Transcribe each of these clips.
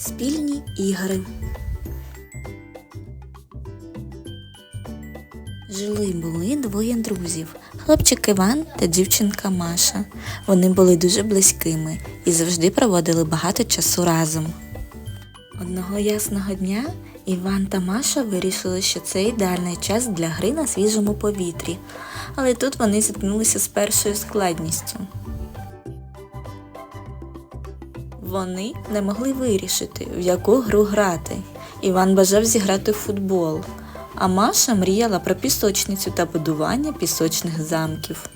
Спільні ігри. Жили були двоє друзів хлопчик Іван та дівчинка Маша. Вони були дуже близькими і завжди проводили багато часу разом. Одного ясного дня Іван та Маша вирішили, що це ідеальний час для гри на свіжому повітрі, але тут вони зіткнулися з першою складністю. Вони не могли вирішити, в яку гру грати. Іван бажав зіграти в футбол, а Маша мріяла про пісочницю та будування пісочних замків.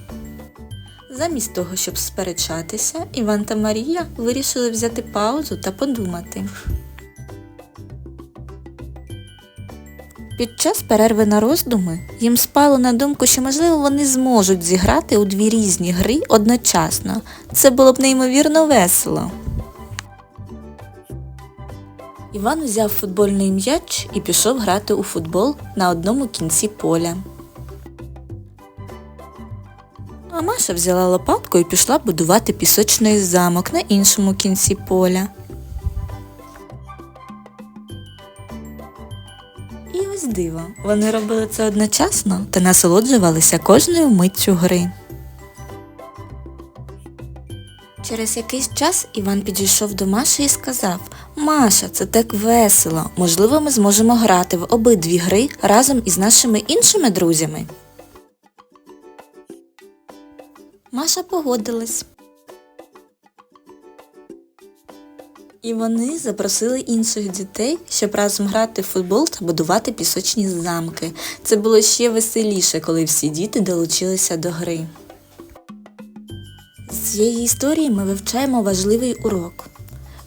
Замість того, щоб сперечатися, Іван та Марія вирішили взяти паузу та подумати. Під час перерви на роздуми їм спало на думку, що можливо вони зможуть зіграти у дві різні гри одночасно. Це було б неймовірно весело. Іван взяв футбольний м'яч і пішов грати у футбол на одному кінці поля. А Маша взяла лопатку і пішла будувати пісочний замок на іншому кінці поля. І ось диво, вони робили це одночасно та насолоджувалися кожною миттю гри. Через якийсь час Іван підійшов до Маші і сказав Маша, це так весело. Можливо, ми зможемо грати в обидві гри разом із нашими іншими друзями. Маша погодилась. І вони запросили інших дітей, щоб разом грати в футбол та будувати пісочні замки. Це було ще веселіше, коли всі діти долучилися до гри. З цієї історії ми вивчаємо важливий урок.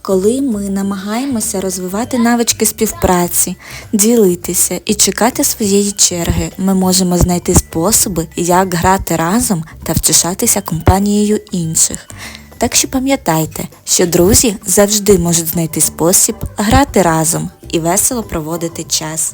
Коли ми намагаємося розвивати навички співпраці, ділитися і чекати своєї черги, ми можемо знайти способи, як грати разом та втішатися компанією інших. Так що пам'ятайте, що друзі завжди можуть знайти спосіб грати разом і весело проводити час.